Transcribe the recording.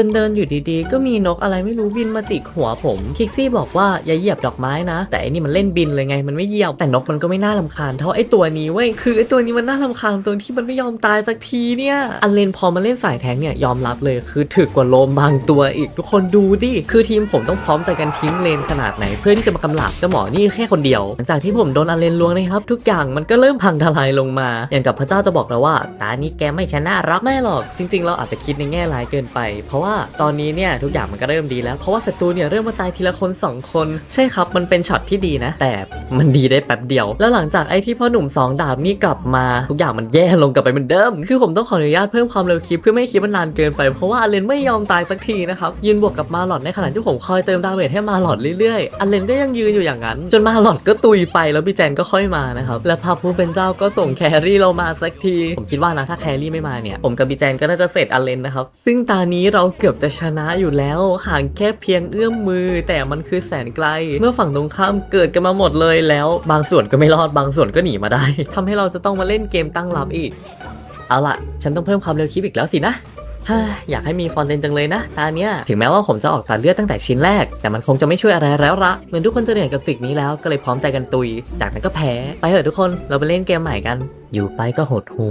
เดินเดินๆอยู่ดีๆ ก็มีนกอะไรไม่รู้บินมาจิกหัวผมคิกซี่บอกว่าอย่าเหยียบดอกไม้นะ แต่อันนี้มันเล่นบินเลยไงมันไม่เหยียบแต่นกมันก็ไม่น่าลำคาญเท่าไอ้ตัวนี้เว้ยคือไอ้ตัวนี้มันน่าลำคาญตรงที่มันไม่ยอมตายสักทีเนี่ยอันเลนพอมาเล่นสายแทงเนี่ยยอมรับเลยคือถึกกว่าโลมบางตัวอีกทุกคนดูดิคือทีมผมต้องพร้อมใจกันทิ้งเลนขนาดไหน เพื่อที่จะมากำหลาบเจ้าหมอนี่แค่คนเดียว หลังจากที่ผมโดนอันเลนลวงนะครับ ทุกอย่างมันก็เริ่มพังทลายลงมา อย่างกับพระเจ้าจะบอกเราว่าตานี้แกไม่ชนะรอกไม่หรอกจริงๆ เราอาจจะคิดในแง่ร้ายเกินไป เพราะว่าตอนนี้เนี่ยทุกอย่างมันก็เริ่มดีแล้ว เพราะว่าศัตรูเนี่ยเริ่มมาตายทีละคนสองคน ใช่ครับมันเป็นช็อตที่ดีนะ แต่มันดีได้แป๊บเดียว แล้วหลังจากไอ้ที่พ่อหนุ่มสองดาบนี่กลับมา ทุกอย่างมันแย่ลงกลับไปเหมือนเดิม คือผมต้องขออนุญาตเพิ่มความเร็วคลิปเพื่อไม่ให้คลิปมันนานเกินไปเพราะว่าอเลนไม่ยอมตายสักทีนะครับยืนบวกกับมาหลอดในขณะที่ผมคอยเติมดาเมจให้มาหลอดเรื่อยๆอเลนก็ยังยืนอยู่อย่างนั้น จนมาหลอดก็ตุยไปแล้วพี่แจนก็ค่อยมานะครับและพระผู้เป็นเจ้าก็ส่งแครี่เรามาสักที ผมคิดว่านะถ้าแครี่ไม่มาเนี่ยผมกับพี่แจนก็น่าจะเสร็จอเลนนะครับซึ่งตานี้เราเกือบจะชนะอยู่แล้วห่างแค่เพียงเอื้อมมือ แต่มันคือแสนไกล เมื่อฝั่งตรงข้ามเกิดกันมาหมดเลยแล้ว บางส่วนก็ไม่รอดบางส่วนก็หนีมาได้ทำให้เราจะต้องมาเล่นเกมตั้งรับอีก เอาล่ะ ฉันต้องเพิ่มความเร็วคลิปอีกแล้วสินะฮ่าอยากให้มีฟอนเทนจังเลยนะตาเนี้ยถึงแม้ว่าผมจะออกตัดเลือดตั้งแต่ชิ้นแรก แต่มันคงจะไม่ช่วยอะไรแล้วละเหมือนทุกคนจะเหนื่อยกับสิ่งนี้แล้วก็เลยพร้อมใจกันตุย จากนั้นก็แพ้ ไปเถอะทุกคนเราไปเล่นเกมใหม่กัน อยู่ไปก็หดหู